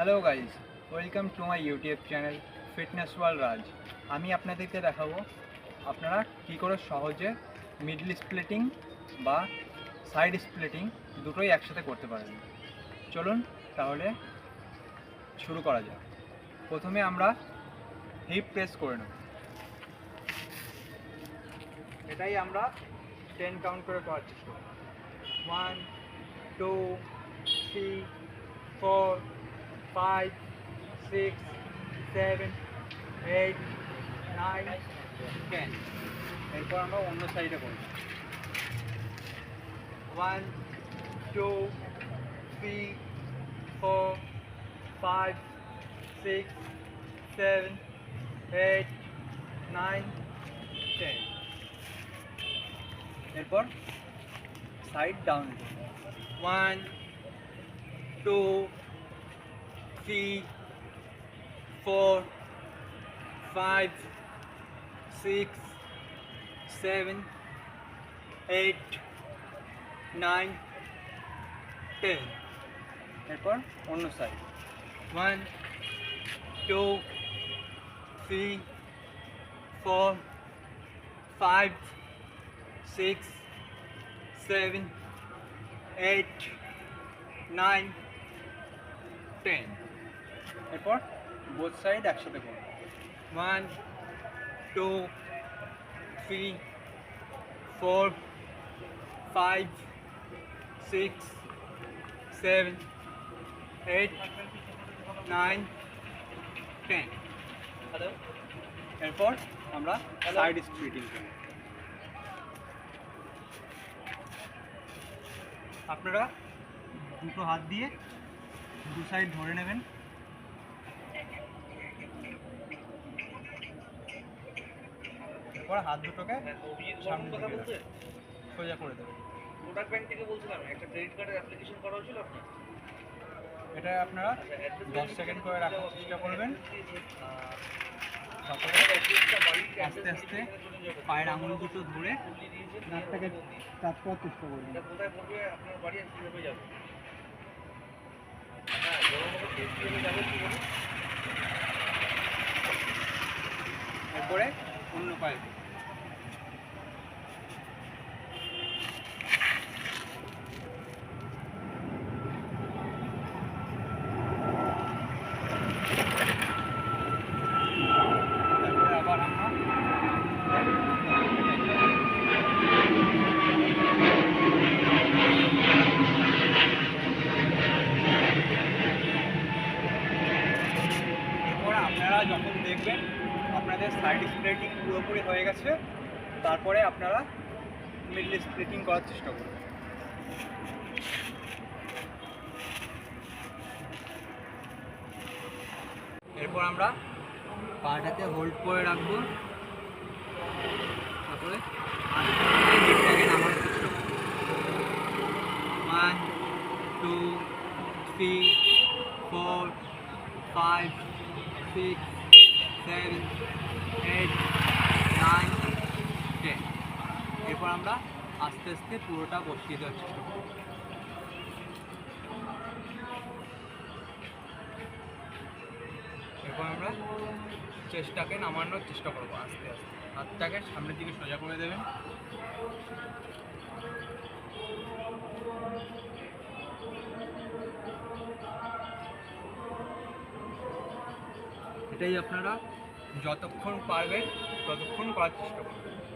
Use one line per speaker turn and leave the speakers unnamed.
Hello guys welcome to my YouTube channel fitness world Raj আমি আপনাদেরকে দেখাবো আপনারা কী করে সহজে মিডল স্প্লিটিং বা সাইড স্প্লিটিং দুটোই একসাথে করতে পারেন। চলুন তাহলে শুরু করা যাক। প্রথমে আমরা হিপ প্রেস করে নেব। এটাই আমরা টেন কাউন্ট করে করার চেষ্টা one two three four five six seven eight nine ten এরপর আমরা অন্য সাইডে করব one two three four five six seven eight nine ten এরপর side down one two three four five six seven eight nine ten এরপর অন্য side one two three four five six seven eight nine ten এরপর both side একসাথে করব। One two three four five six seven eight nine ten এরপর আমরা side splitting করব। আপনারা দুটো হাত দিয়ে দু সাইড ধরে নেবেন। এরপর হাত দুটোকে সামনে দিকে রাখবেন। সোজা করে দেবেন
কোটাক ব্যাংক থেকে বলছিলাম একটা ক্রেডিট কার্ডের অ্যাপ্লিকেশন করা হয়েছিল আপনার?
এটা আপনারা দশ সেকেন্ড করে রাখার চেষ্টা করবেন। তারপরে আস্তে আস্তে পায়ের আঙুল দুটো ধরে নাকটাকে টাচ করার চেষ্টা করবেন।
এটা কোথায় পড়বে? আপনার বাড়ি যাবে? হ্যাঁ বড় কীভাবে যাবে
এরপরে অন্য পায়ে তারপরে আবার আমরা এরপর আপনারা যখন দেখবেন আপনাদের সাইড স্প্লিটিং পুরোপুরি হয়ে গেছে, তারপরে আপনারা মিডল স্প্লিটিং করার চেষ্টা করবেন। এরপর আমরা পাটাকে হোল্ড করে রাখব। তারপরে হিপটাকে নামানোর চেষ্টা one two three four five six seven eight nine ten এরপর আমরা আস্তে আস্তে পুরোটা বসিয়ে দেওয়ার চেষ্টা করব। এরপর আমরা চেষ্টাকে নামানোর চেষ্টা করব, আস্তে আস্তে। হাতটাকে সামনের দিকে সোজা করে দেবেন। এটাই আপনারা যতক্ষণ পারবেন, ততক্ষণ করার চেষ্টা করবেন।